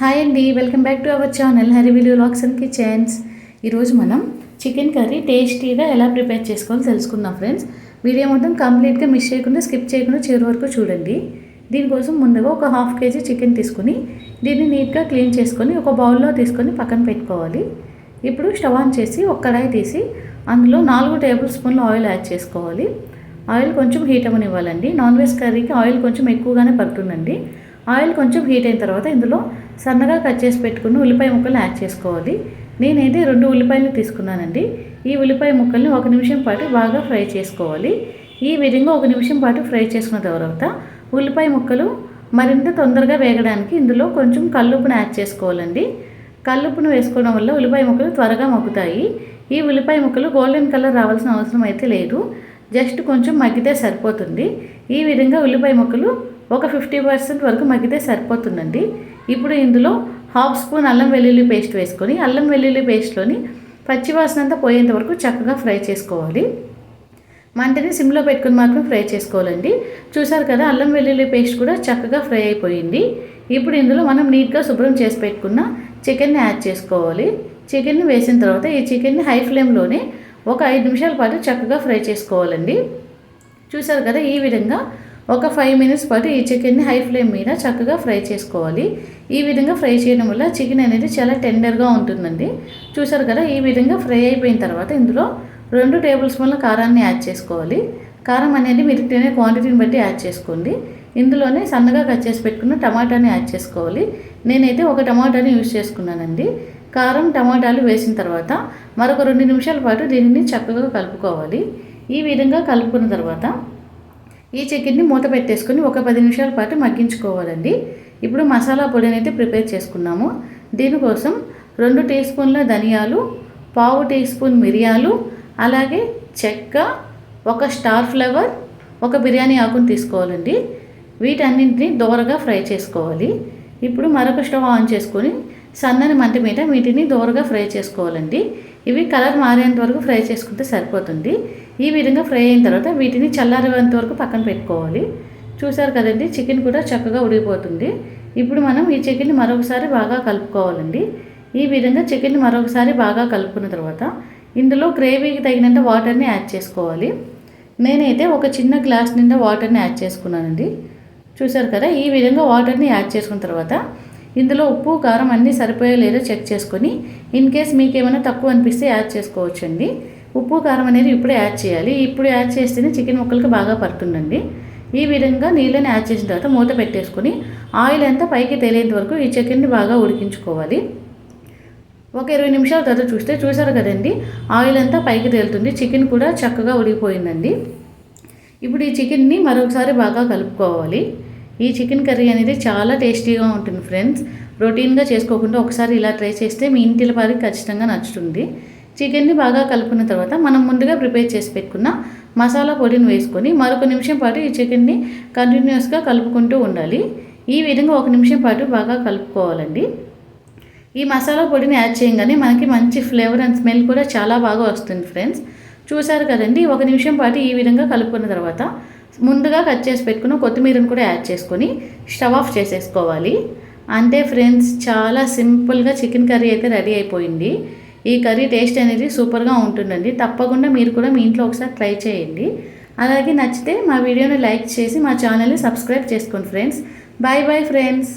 Hi అండి welcome back to our channel Harivillu locks and kitchens ఈరోజు మనం chicken curry టేస్టీగా ఎలా ప్రిపేర్ చేసుకోవాలో తెలుసుకుందాం ఫ్రెండ్స్ వీడియో మొత్తం కంప్లీట్గా మిస్ చేయకుండా స్కిప్ చేయకుండా చివరి వరకు చూడండి. దీనికోసం ముందుగా ఒక హాఫ్ కేజీ చికెన్ తీసుకుని దీన్ని నీట్గా క్లీన్ చేసుకొని ఒక బౌల్లో తీసుకొని పక్కన పెట్టుకోవాలి. ఇప్పుడు స్టవ్ ఆన్ చేసి ఒక కడాయి తీసి అందులో నాలుగు టేబుల్ స్పూన్లు ఆయిల్ యాడ్ చేసుకోవాలి. ఆయిల్ కొంచెం హీట్ అవ్వనివ్వాలండి. నాన్ వెజ్ కర్రీకి ఆయిల్ కొంచెం ఎక్కువగానే పడుతుందండి. ఆయిల్ కొంచెం హీట్ అయిన తర్వాత ఇందులో సన్నగా కట్ చేసి పెట్టుకున్న ఉల్లిపాయ ముక్కలు యాడ్ చేసుకోవాలి. నేనైతే రెండు ఉల్లిపాయలు తీసుకున్నానండి. ఈ ఉల్లిపాయ ముక్కల్ని ఒక నిమిషం పాటు బాగా ఫ్రై చేసుకోవాలి. ఈ విధంగా ఒక నిమిషం పాటు ఫ్రై చేసుకున్న తర్వాత ఉల్లిపాయ ముక్కలు మరింత తొందరగా వేగడానికి ఇందులో కొంచెం కల్లుప్పును యాడ్ చేసుకోవాలండి. కల్లుప్పును వేసుకోవడం వల్ల ఉల్లిపాయ ముక్కలు త్వరగా మగ్గుతాయి. ఈ ఉల్లిపాయ ముక్కలు గోల్డెన్ కలర్ రావాల్సిన అవసరం అయితే లేదు. జస్ట్ కొంచెం మగ్గితే సరిపోతుంది. ఈ విధంగా ఉల్లిపాయ ముక్కలు ఒక ఫిఫ్టీ పర్సెంట్ వరకు మగ్గితే సరిపోతుందండి. ఇప్పుడు ఇందులో హాఫ్ స్పూన్ అల్లం వెల్లుల్లి పేస్ట్ వేసుకొని అల్లం వెల్లుల్లి పేస్ట్లోని పచ్చివాసన అంతా పోయేంత వరకు చక్కగా ఫ్రై చేసుకోవాలి. మంటని సిమ్లో పెట్టుకుని మాత్రం ఫ్రై చేసుకోవాలండి. చూసారు కదా అల్లం వెల్లుల్లి పేస్ట్ కూడా చక్కగా ఫ్రై అయిపోయింది. ఇప్పుడు ఇందులో మనం నీట్గా శుభ్రం చేసి పెట్టుకున్న చికెన్ని యాడ్ చేసుకోవాలి. చికెన్ని వేసిన తర్వాత ఈ చికెన్ని హై ఫ్లేమ్లోనే ఒక ఐదు నిమిషాల పాటు చక్కగా ఫ్రై చేసుకోవాలండి. చూసారు కదా ఈ విధంగా ఒక ఫైవ్ మినిట్స్ పాటు ఈ చికెన్ని హై ఫ్లేమ్ మీద చక్కగా ఫ్రై చేసుకోవాలి. ఈ విధంగా ఫ్రై చేయడం వల్ల చికెన్ అనేది చాలా టెండర్గా ఉంటుందండి. చూసారు కదా ఈ విధంగా ఫ్రై అయిపోయిన తర్వాత ఇందులో రెండు టేబుల్ స్పూన్ల కారాన్ని యాడ్ చేసుకోవాలి. కారం అనేది మీరు తినే క్వాంటిటీని బట్టి యాడ్ చేసుకోండి. ఇందులోనే సన్నగా కట్ చేసి పెట్టుకున్న టమాటాని యాడ్ చేసుకోవాలి. నేనైతే ఒక టమాటాని యూజ్ చేసుకున్నానండి. కారం టమాటాలు వేసిన తర్వాత మరొక రెండు నిమిషాల పాటు దీనిని చక్కగా కలుపుకోవాలి. ఈ విధంగా కలుపుకున్న తర్వాత ఈ చికెన్ని మూత పెట్టేసుకొని ఒక పది నిమిషాల పాటు మగ్గించుకోవాలండి. ఇప్పుడు మసాలా పొడిని అయితే ప్రిపేర్ చేసుకున్నాము. దీనికోసం రెండు టీ స్పూన్ల ధనియాలు పావు టీ స్పూన్ మిరియాలు అలాగే చెక్క ఒక స్టార్ ఫ్లవర్ ఒక బిర్యానీ ఆకును తీసుకోవాలండి. వీటన్నింటినీ దోరగా ఫ్రై చేసుకోవాలి. ఇప్పుడు మరొక స్టవ్ ఆన్ చేసుకొని సన్నని మంట మీద వీటిని దోరగా ఫ్రై చేసుకోవాలండి. ఇవి కలర్ మారేంత వరకు ఫ్రై చేసుకుంటే సరిపోతుంది. ఈ విధంగా ఫ్రై అయిన తర్వాత వీటిని చల్లారేంత వరకు పక్కన పెట్టుకోవాలి. చూసారు కదండి చికెన్ కూడా చక్కగా ఉడికిపోతుంది. ఇప్పుడు మనం ఈ చికెన్ని మరొకసారి బాగా కలుపుకోవాలండి. ఈ విధంగా చికెన్ని మరొకసారి బాగా కలుపుకున్న తర్వాత ఇందులో గ్రేవీకి తగినంత వాటర్ని యాడ్ చేసుకోవాలి. నేనైతే ఒక చిన్న గ్లాస్ నిండా వాటర్ని యాడ్ చేసుకున్నానండి. చూసారు కదా ఈ విధంగా వాటర్ని యాడ్ చేసుకున్న తర్వాత ఇందులో ఉప్పు కారం అన్నీ సరిపోయో లేదో చెక్ చేసుకొని ఇన్ కేస్ మీకు ఏమైనా తక్కువ అనిపిస్తే యాడ్ చేసుకోవచ్చండి. ఉప్పు కారం అనేది ఇప్పుడే యాడ్ చేయాలి. ఇప్పుడు యాడ్ చేస్తేనే చికెన్ ముక్కలకి బాగా పడుతుందండి. ఈ విధంగా నీళ్ళని యాడ్ చేసిన తర్వాత మూత పెట్టేసుకొని ఆయిల్ అంతా పైకి తేలేంత వరకు ఈ చికెన్ని బాగా ఉడికించుకోవాలి. ఒక ఇరవై నిమిషాల తర్వాత చూస్తే చూసారు కదండి ఆయిల్ అంతా పైకి తేలుతుంది. చికెన్ కూడా చక్కగా ఉడికిపోయిందండి. ఇప్పుడు ఈ చికెన్ని మరొకసారి బాగా కలుపుకోవాలి. ఈ చికెన్ కర్రీ అనేది చాలా టేస్టీగా ఉంటుంది ఫ్రెండ్స్. రొటీన్గా చేసుకోకుండా ఒకసారి ఇలా ట్రై చేస్తే మీ ఇంటిల వారికి ఖచ్చితంగా నచ్చుతుంది. చికెన్ని బాగా కలుపుకున్న తర్వాత మనం ముందుగా ప్రిపేర్ చేసి పెట్టుకున్న మసాలా పొడిని వేసుకొని మరొక నిమిషం పాటు ఈ చికెన్ని కంటిన్యూస్గా కలుపుకుంటూ ఉండాలి. ఈ విధంగా ఒక నిమిషం పాటు బాగా కలుపుకోవాలండి. ఈ మసాలా పొడిని యాడ్ చేయగానే మనకి మంచి ఫ్లేవర్ అండ్ స్మెల్ కూడా చాలా బాగా వస్తుంది ఫ్రెండ్స్. చూసారు కదండి? ఒక నిమిషం పాటు ఈ విధంగా కలుపుకున్న తర్వాత ముందుగా కట్ చేసి పెట్టుకున్న కొత్తిమీరను కూడా యాడ్ చేసుకొని స్టవ్ ఆఫ్ చేసేసుకోవాలి. అంతే ఫ్రెండ్స్ చాలా సింపుల్గా చికెన్ కర్రీ అయితే రెడీ అయిపోయింది. ఈ కర్రీ టేస్ట్ అనేది సూపర్గా ఉంటుందండి. తప్పకుండా మీరు కూడా మీ ఇంట్లో ఒకసారి ట్రై చేయండి. అలాగే నచ్చితే మా వీడియోని లైక్ చేసి మా ఛానల్ని సబ్స్క్రైబ్ చేసుకోండి ఫ్రెండ్స్. Bye bye friends.